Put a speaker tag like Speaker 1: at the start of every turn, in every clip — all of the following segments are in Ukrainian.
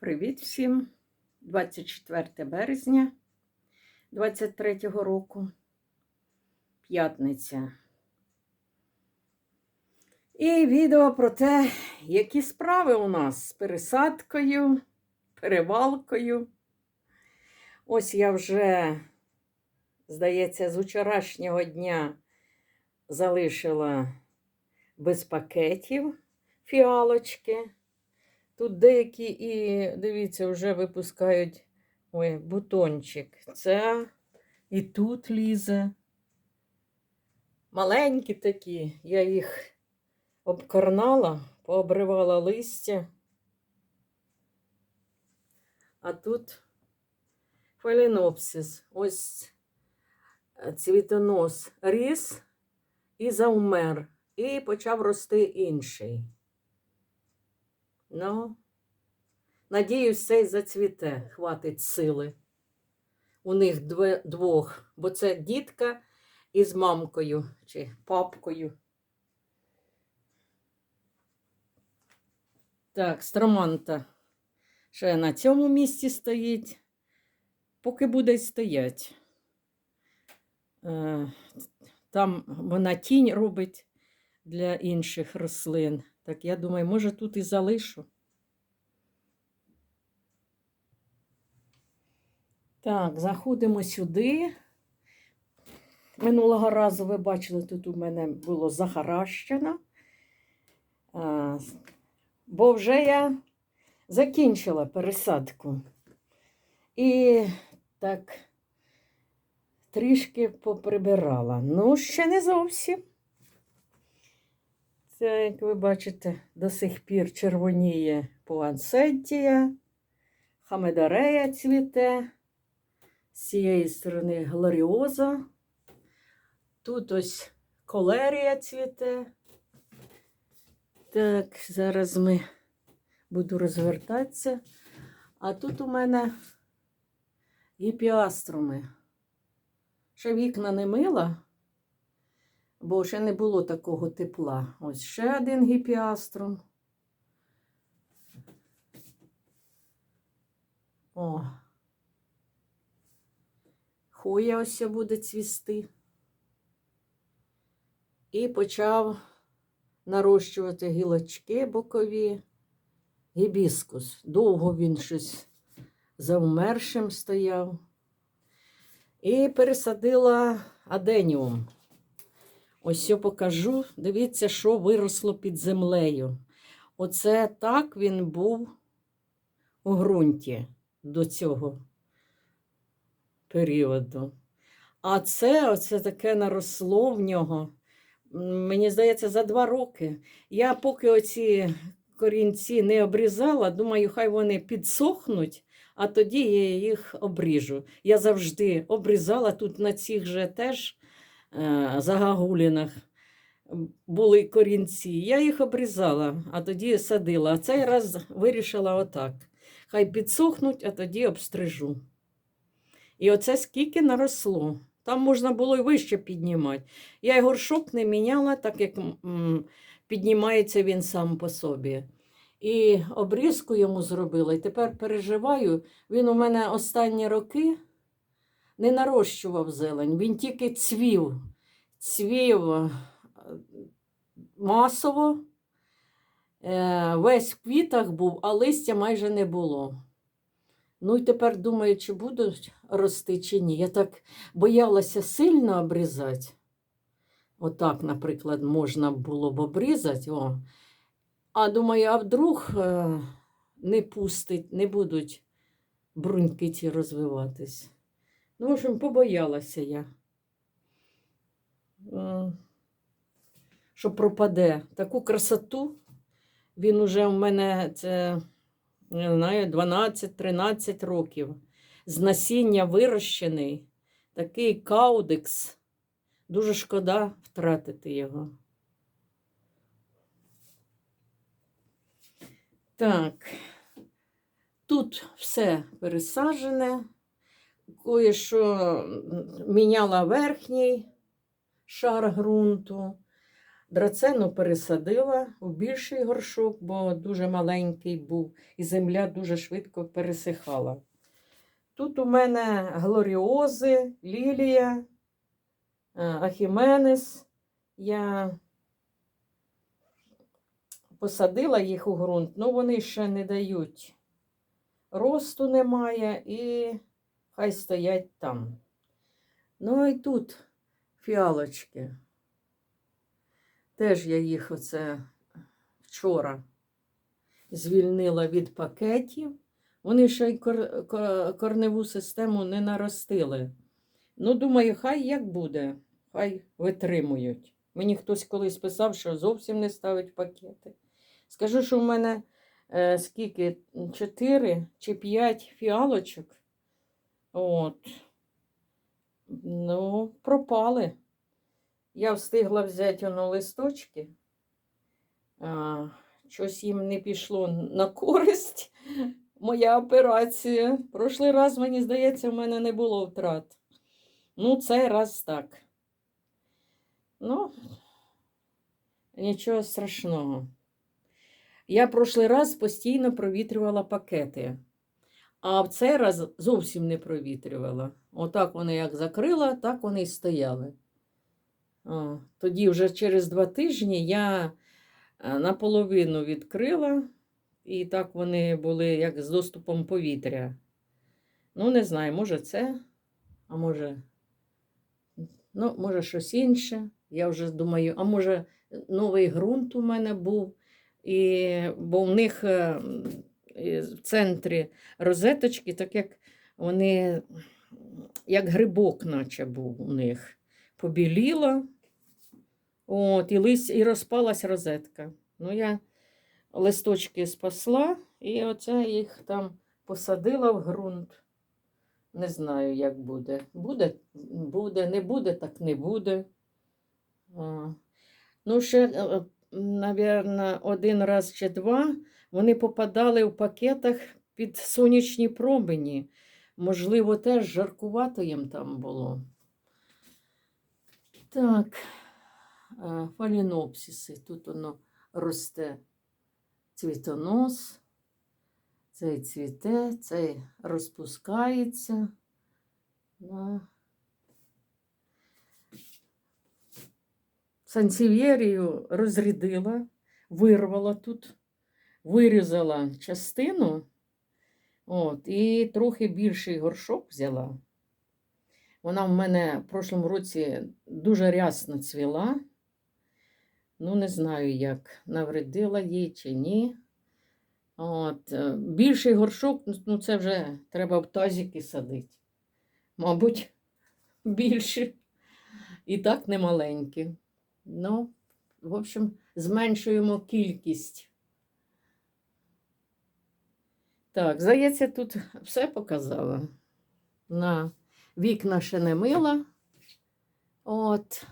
Speaker 1: Привіт всім! 24 березня 23 року, п'ятниця. І відео про те, які справи у нас з пересадкою, перевалкою. Ось я вже, здається, з вчорашнього дня залишила без пакетів фіалочки. Тут деякі і, дивіться, вже випускають ой, бутончик. Це і тут лізе. Маленькі такі. Я їх обкорнала, пообривала листя. А тут фалінопсис. Ось цвітонос ріс і завмер. І почав рости інший. Ну, надіюсь, цей зацвіте, хватить сили. У них двох, бо це дітка із мамкою чи папкою. Так, строманта ще на цьому місці стоїть, поки буде стоять. Е, Там вона тінь робить для інших рослин. Так я думаю, може тут і залишу. Так, заходимо сюди. Минулого разу ви бачили, тут у мене було захаращено. Бо вже я закінчила пересадку. І так трішки поприбирала. Ну, ще не зовсім. Це, як ви бачите, до сих пір червоніє пуансеттія, хамедарея цвіте, з цієї сторони глоріоза. Тут ось колерія цвіте. Так, зараз ми буду розвертатися. А тут у мене гіпіаструми. Ще вікна не мила бо ще не було такого тепла. Ось ще один гіпіаструм. О, хуя ось буде цвісти. І почав нарощувати гілочки бокові. Гібіскус. Довго він щось завмершим стояв. І пересадила аденіум. Ось я покажу. Дивіться, що виросло під землею. Оце так він був у ґрунті до цього періоду. А це оце таке наросло в нього. Мені здається, за два роки. Я поки оці корінці не обрізала, думаю, хай вони підсохнуть, а тоді я їх обріжу. Я завжди обрізала тут на цих же теж загагулінах були корінці. Я їх обрізала, а тоді садила. А цей раз вирішила отак. Хай підсохнуть, а тоді обстрижу. І оце скільки наросло. Там можна було й вище піднімати. Я й горшок не міняла, так як піднімається він сам по собі. І обрізку йому зробила. І тепер переживаю, він у мене останні роки не нарощував зелень, він тільки цвів, цвів е, масово, е, весь в квітах був, а листя майже не було. Ну і тепер думаю, чи будуть рости, чи ні. Я так боялася сильно обрізати. Отак, наприклад, можна було б обрізати. О. А думаю, а вдруг е, не пустить, не будуть бруньки ті розвиватись. Ну, в общем, побоялася я, що пропаде таку красоту. Він уже в мене це, не знаю, 12-13 років. З насіння вирощений, такий каудекс. Дуже шкода втратити його. Так, тут все пересаджене кое-що міняла верхній шар ґрунту, Драцену пересадила у більший горшок, бо дуже маленький був, і земля дуже швидко пересихала. Тут у мене глоріози, лілія, е, ахіменес. Я посадила їх у ґрунт, але вони ще не дають. Росту немає і хай стоять там. Ну і тут фіалочки. Теж я їх оце вчора звільнила від пакетів. Вони ще й кор- кор- корневу систему не наростили. Ну, думаю, хай як буде, хай витримують. Мені хтось колись писав, що зовсім не ставить пакети. Скажу, що в мене е, скільки? Чотири чи п'ять фіалочок. От. Ну, пропали. Я встигла взяти воно листочки. А, щось їм не пішло на користь. Моя операція. Прошлий раз, мені здається, в мене не було втрат. Ну, цей раз так. Ну, нічого страшного. Я прошлий раз постійно провітрювала пакети, а в цей раз зовсім не провітрювала. Отак вони як закрила, так вони й стояли. О, тоді вже через два тижні я е, наполовину відкрила, і так вони були як з доступом повітря. Ну, не знаю, може це, а може, ну, може щось інше. Я вже думаю, а може новий ґрунт у мене був, і, бо в них е, м, і в центрі розеточки, так як вони, як грибок, наче був у них. Побіліла, от, і, лись, і розпалась розетка. Ну, я листочки спасла, і оце їх там посадила в ґрунт. Не знаю, як буде. Буде, буде, не буде, так не буде. Ну, ще, мабуть, один раз чи два вони попадали в пакетах під сонячні промені. Можливо, теж жаркувато їм там було. Так, е, фалінопсиси. Тут воно росте цвітонос, цей цвіте, цей розпускається. Сансів'єрію розрядила, вирвала тут, вирізала частину, от, і трохи більший горшок взяла. Вона в мене в прошлому році дуже рясно цвіла. Ну, не знаю, як навредила їй чи ні. От, е, більший горшок, ну це вже треба в тазики садити. Мабуть, більше. І так не маленькі. Ну, в общем, зменшуємо кількість. Так, здається, тут все показала. На вікна ще не мила. От.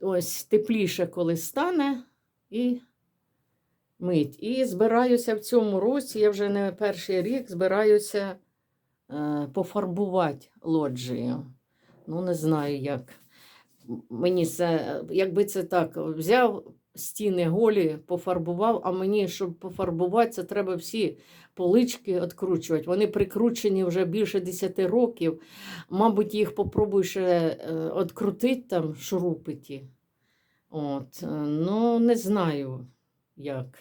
Speaker 1: Ось тепліше, коли стане, і мить. І збираюся в цьому році, я вже не перший рік збираюся е, пофарбувати лоджію. Ну, не знаю як. Мені це, якби це так, взяв стіни голі, пофарбував, а мені, щоб пофарбувати, це треба всі полички відкручувати. Вони прикручені вже більше 10 років. Мабуть, їх попробуй ще відкрутити там шурупиті. От, е, ну, не знаю як.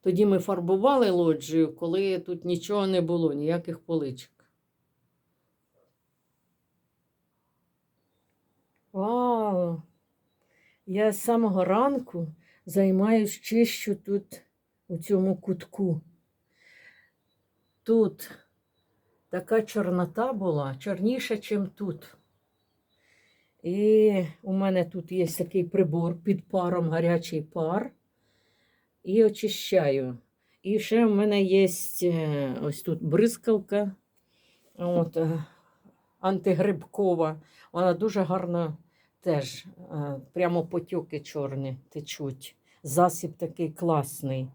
Speaker 1: Тоді ми фарбували лоджію, коли тут нічого не було, ніяких поличок. Вау! Я з самого ранку займаюсь чищу тут, у цьому кутку. Тут така чорнота була, чорніша, ніж тут. І у мене тут є такий прибор під паром, гарячий пар. І очищаю. І ще в мене є е, ось тут бризкалка от, е, антигрибкова. Вона дуже гарно теж е, прямо потьоки чорні течуть. Засіб такий класний.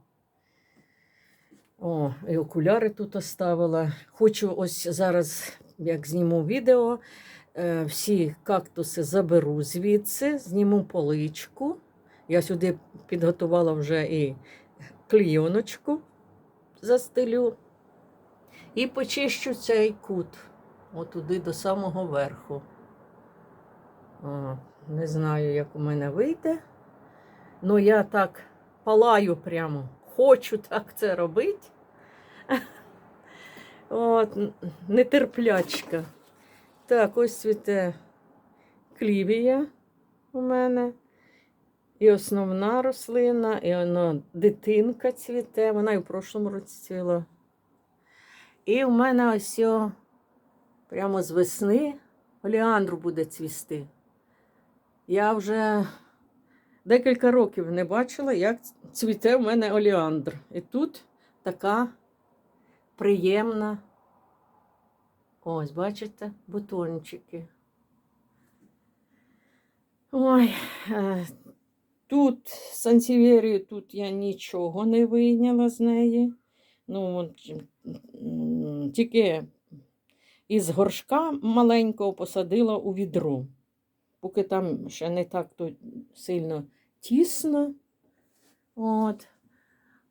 Speaker 1: О, і окуляри тут оставила. Хочу ось зараз, як зніму відео, е, всі кактуси заберу звідси, зніму поличку Я сюди підготувала вже і клійоночку застелю. І почищу цей кут отуди до самого верху. Не знаю, як у мене вийде. Ну, я так палаю прямо. Хочу так це робити. От, нетерплячка. Так, ось цвіте клівія у мене. І основна рослина, і воно дитинка цвіте. Вона і в прошлому році цвіла. І в мене ось прямо з весни оліандр буде цвісти. Я вже декілька років не бачила, як цвіте в мене оліандр. І тут така приємна. Ось, бачите, бутончики. Ой, е, тут сансівєрію, тут я нічого не вийняла з неї. Ну, тільки із горшка маленького посадила у відро. Поки там ще не так то сильно тісно. От.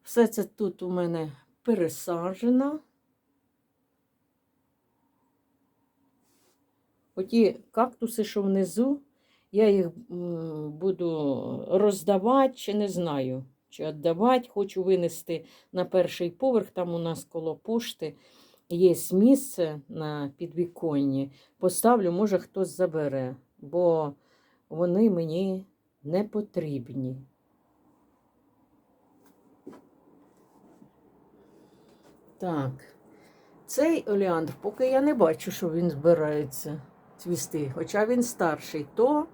Speaker 1: Все це тут у мене пересаджено. Оті кактуси, що внизу, я їх буду роздавати, чи не знаю, чи віддавати. Хочу винести на перший поверх. Там у нас коло пошти є місце на підвіконні. Поставлю, може хтось забере, бо вони мені не потрібні. Так, цей оліандр, поки я не бачу, що він збирається цвісти, хоча він старший, то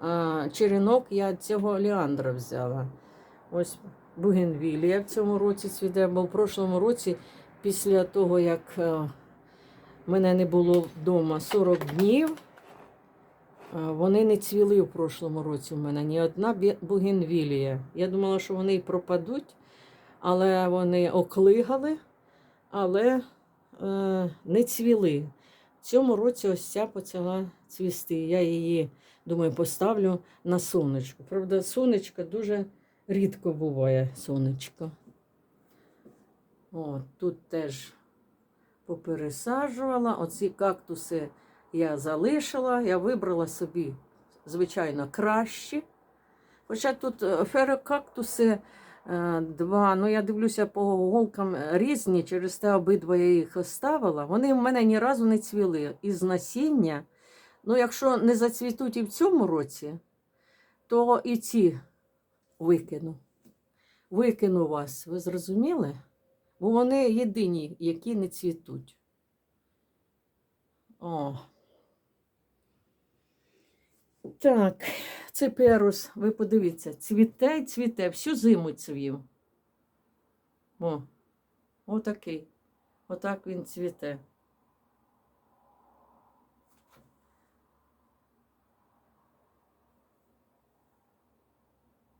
Speaker 1: а, черенок я цього оліандра взяла. Ось Бугенвілія в цьому році цвіте, бо в прошлому році, після того, як е, мене не було вдома 40 днів, вони не цвіли в прошлому році у мене ні одна бугенвілія. Я думала, що вони і пропадуть, але вони оклигали, але е, не цвіли. В цьому році ось ця почала цвісти. Я її, думаю, поставлю на сонечко. Правда, сонечко дуже рідко буває сонечко. От, тут теж попересаджувала. Оці кактуси я залишила. Я вибрала собі, звичайно, кращі. Хоча тут е, ферокактуси е, два, ну я дивлюся по голкам е, різні, через те обидва я їх оставила. Вони в мене ні разу не цвіли із насіння. Ну, якщо не зацвітуть і в цьому році, то і ці викину. Викину вас, ви зрозуміли? Бо вони єдині, які не цвітуть. О. Так, циперус, ви подивіться, цвіте й цвіте, всю зиму цвів. О, отакий. Отак він цвіте.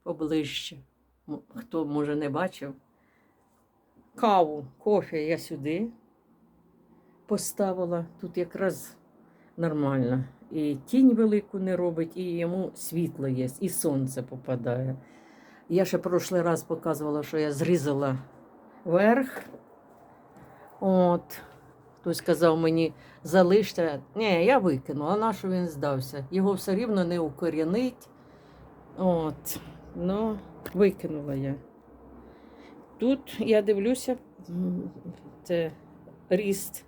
Speaker 1: Поближче. Хто, може, не бачив. Каву, кофе я сюди поставила. Тут якраз нормально. І тінь велику не робить, і йому світло є, і сонце попадає. Я ще прошлий раз показувала, що я зрізала верх. От. Хтось сказав мені, залиште. Ні, я викину, а на що він здався? Його все рівно не укорінить. От. Ну, викинула я. Тут я дивлюся, це ріст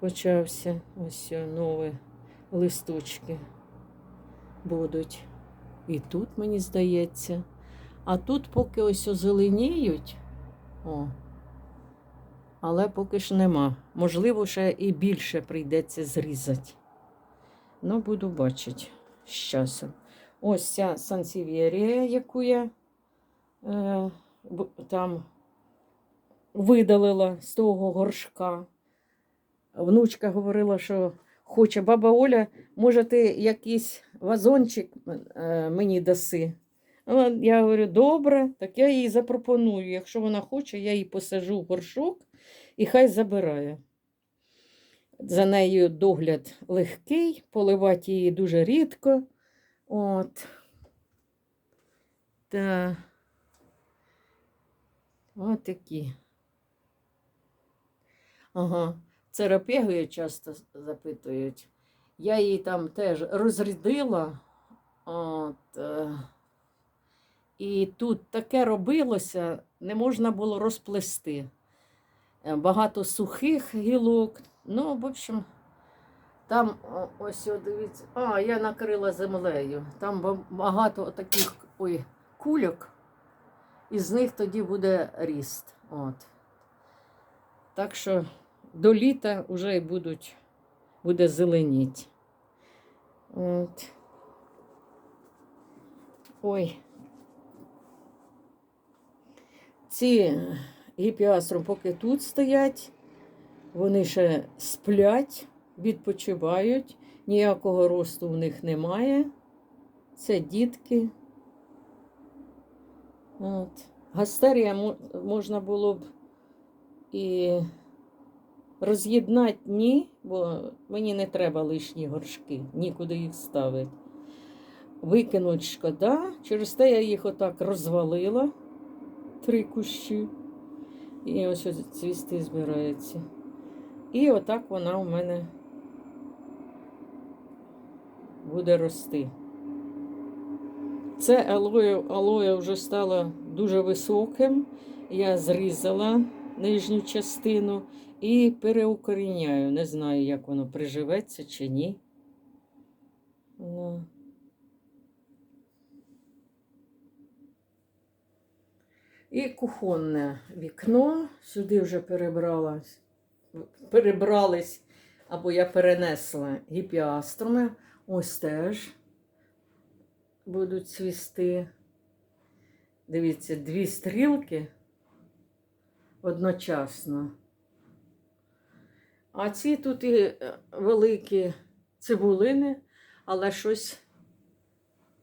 Speaker 1: почався. Ось нові листочки будуть. І тут, мені здається. А тут поки ось озеленіють. О, але поки ж нема. Можливо, ще і більше прийдеться зрізати. Ну, буду бачити з часом. Ось ця сансів'єрія, яку я е, там видалила з того горшка. Внучка говорила, що хоче баба Оля, може, ти якийсь вазончик е, мені даси. Я говорю, добре, так я їй запропоную. Якщо вона хоче, я її посажу в горшок і хай забирає. За нею догляд легкий, поливати її дуже рідко. От. Та от такі. Ага, церапегою часто запитують. Я її там теж розрядила. От, е, і тут таке робилося, не можна було розплести. Е, Багато сухих гілок. Ну, в общем, там ось дивіться. А, я накрила землею. Там багато таких ой, кульок, і з них тоді буде ріст. От. Так що до літа вже будуть, буде зеленіть. От. Ой. Ці гіпіаструм поки тут стоять, вони ще сплять, відпочивають, ніякого росту в них немає. Це дітки. От. Гастерія можна було б і роз'єднати ні, бо мені не треба лишні горшки, нікуди їх ставити. Викинуть шкода, через те я їх отак розвалила, три кущі. І ось ось цвісти збираються. І отак вона у мене буде рости. Це алоє, алоє вже стало дуже високим. Я зрізала нижню частину і переукоріняю. Не знаю, як воно приживеться чи ні. Ну. І кухонне вікно. Сюди вже перебралась, перебрались, або я перенесла гіпіаструми. Ось теж будуть цвісти. Дивіться, дві стрілки одночасно. А ці тут і е, великі цибулини, але щось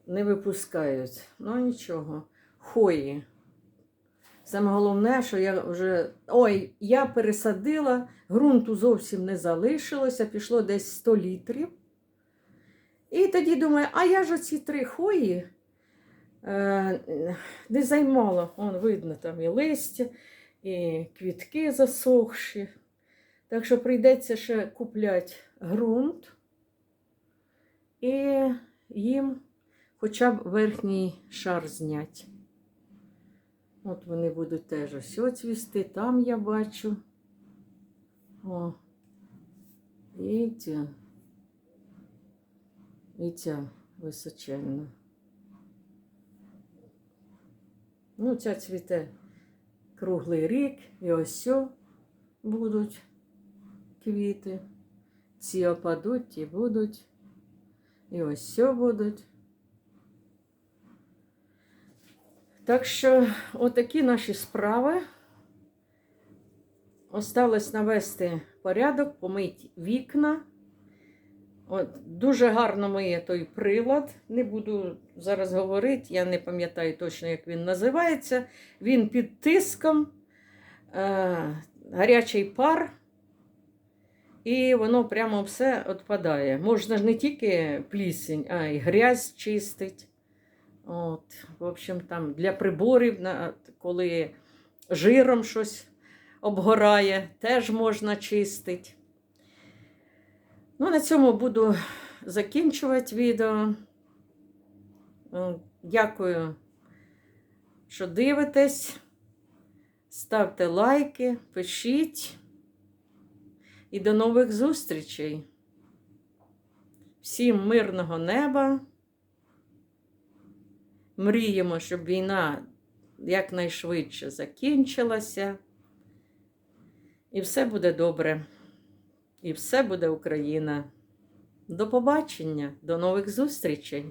Speaker 1: не випускають. Ну нічого. Хої. Саме головне, що я вже. Ой, я пересадила, ґрунту зовсім не залишилося, пішло десь 100 літрів. І тоді думаю, а я ж оці три хої е, не займала. Вон, видно, там і листя, і квітки засохші. Так що прийдеться ще купляти ґрунт і їм хоча б верхній шар зняти. От вони будуть теж ось цвісти, там я бачу. О, і ця, і ця височенна. Ну, ця цвіте круглий рік, і ось будуть квіти. Ці опадуть, ті будуть. І ось будуть. Так що, отакі наші справи. Осталось навести порядок, помити вікна. От, дуже гарно миє той прилад. Не буду зараз говорити, я не пам'ятаю точно, як він називається. Він під тиском, е, гарячий пар, і воно прямо все відпадає. Можна ж не тільки плісень, а й грязь чистить. От, в общем, там для приборів, коли жиром щось обгорає, теж можна чистити. Ну, на цьому буду закінчувати відео. Е, Дякую, що дивитесь. Ставте лайки, пишіть. І до нових зустрічей. Всім мирного неба. Мріємо, щоб війна якнайшвидше закінчилася. І все буде добре. І все буде Україна. До побачення, до нових зустрічей!